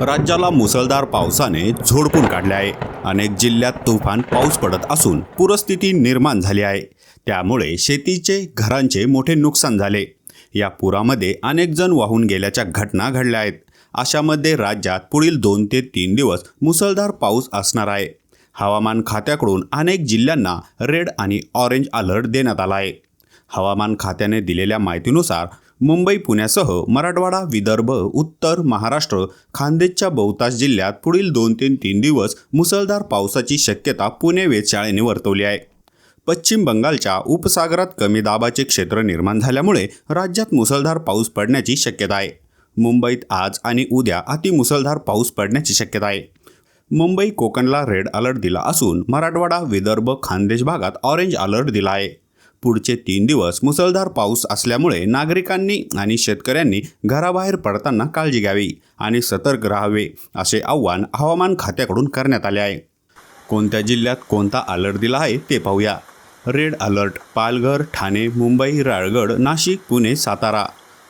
राज्याला मुसळधार पावसाने झोडपून काढले आहे. अनेक जिल्ह्यात तुफान पाऊस पडत असून पूरस्थिती निर्माण झाली आहे. त्यामुळे शेतीचे घरांचे मोठे नुकसान झाले. या पुरामध्ये अनेक जण वाहून गेल्याच्या घटना घडल्या आहेत. अशामध्ये राज्यात पुढील दोन ते तीन दिवस मुसळधार पाऊस असणार आहे. हवामान खात्याकडून अनेक जिल्ह्यांना रेड आणि ऑरेंज अलर्ट देण्यात आला आहे. हवामान खात्याने दिलेल्या माहितीनुसार मुंबई पुण्यासह मराठवाडा विदर्भ उत्तर महाराष्ट्र खानदेशच्या बहुतांश जिल्ह्यात पुढील दोन ते तीन दिवस मुसळधार पावसाची शक्यता पुणे वेधशाळेने वर्तवली आहे. पश्चिम बंगालच्या उपसागरात कमी दाबाचे क्षेत्र निर्माण झाल्यामुळे राज्यात मुसळधार पाऊस पडण्याची शक्यता आहे. मुंबईत आज आणि उद्या अतिमुसळधार पाऊस पडण्याची शक्यता आहे. मुंबई कोकणला रेड अलर्ट दिला असून मराठवाडा विदर्भ खानदेश भागात ऑरेंज अलर्ट दिला आहे. पुढचे तीन दिवस मुसळधार पाऊस असल्यामुळे नागरिकांनी आणि शेतकऱ्यांनी घराबाहेर पडताना काळजी घ्यावी आणि सतर्क राहावे असे आव्हान हवामान खात्याकडून करण्यात आले आहे. कोणत्या जिल्ह्यात कोणता अलर्ट दिला आहे ते पाहूया. Red alert Palghar Thane Mumbai Raigad Nashik Pune Satara.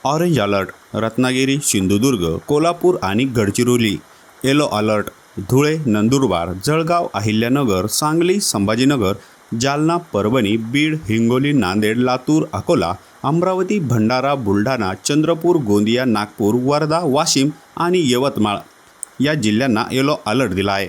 Orange alert Ratnagiri Sindhudurg Kolhapur आणि गडचिरोली. येलो अलर्ट धुळे नंदुरबार जळगाव अहिल्यानगर सांगली संभाजीनगर जालना परभणी बीड हिंगोली नांदेड लातूर अकोला अमरावती भंडारा बुलढाणा चंद्रपूर गोंदिया नागपूर वर्धा वाशिम आणि यवतमाळ या जिल्ह्यांना येलो अलर्ट दिला आहे.